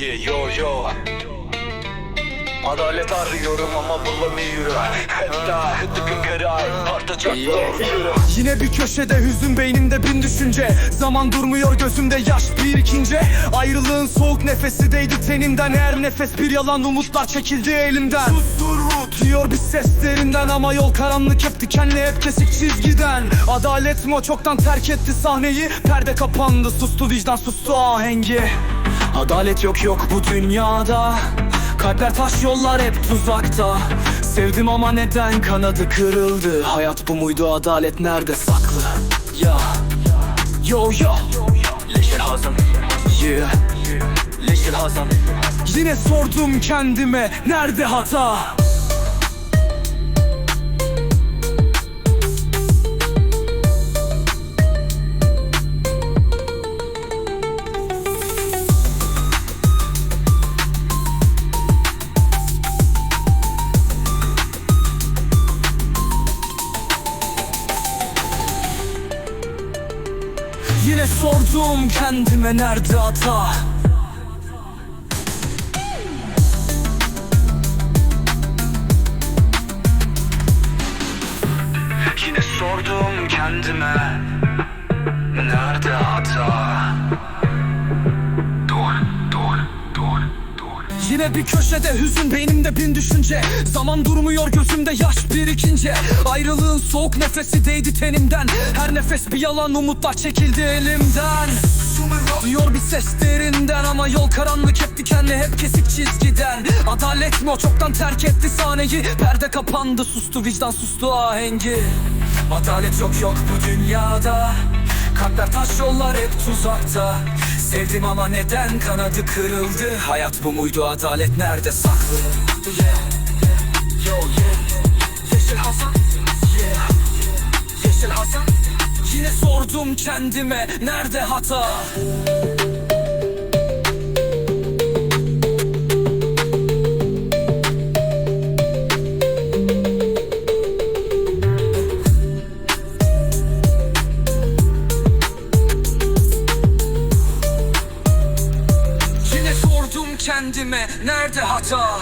Yeah yo yo. Adalet arıyorum ama bulamıyorum. Hatta tıkın geray artacak Yine bir köşede hüzün beynimde bin düşünce. Zaman durmuyor gözümde yaş birikince Ayrılığın soğuk nefesi değdi tenimden. Her nefes bir yalan umutlar çekildi elimden. Sustur diyor bir seslerinden Ama yol karanlık hep dikenli hep kesik çizgiden. Adalet mi o çoktan terk etti sahneyi. Perde kapandı sustu vicdan sustu ahengi Adalet yok yok bu dünyada. Kalpler taş yollar hep tuzakta. Sevdim ama neden kanadı kırıldı? Hayat bu muydu? Adalet nerede? Saklı. Ya. Yo yo. Leşir Hazan. Yeah. Leşir Hazan. Yine sordum kendime nerede hata Yine sordum kendime nerede hata? Yine sordum kendime Nerede hata Yine bir köşede hüzün beynimde bin düşünce. Zaman durmuyor gözümde yaş birikince. Ayrılığın soğuk nefesi değdi tenimden. Her nefes bir yalan umutlar çekildi elimden. Diyor bir ses derinden ama yol karanlık hep dikenli hep kesik çizgiden. Adalet mi o? Çoktan terk etti sahneyi. Perde kapandı sustu vicdan sustu ahengi. Adalet yok yok bu dünyada. Kalpler taş yollar hep tuzakta Sevdim ama neden kanadı kırıldı? Hayat bu muydu? Adalet nerede? Saklı. Yeah, Yo yeah Yeşil Hasan. Yeah Yeşil Hasan. Yine sordum kendime nerede hata kendime nerede hata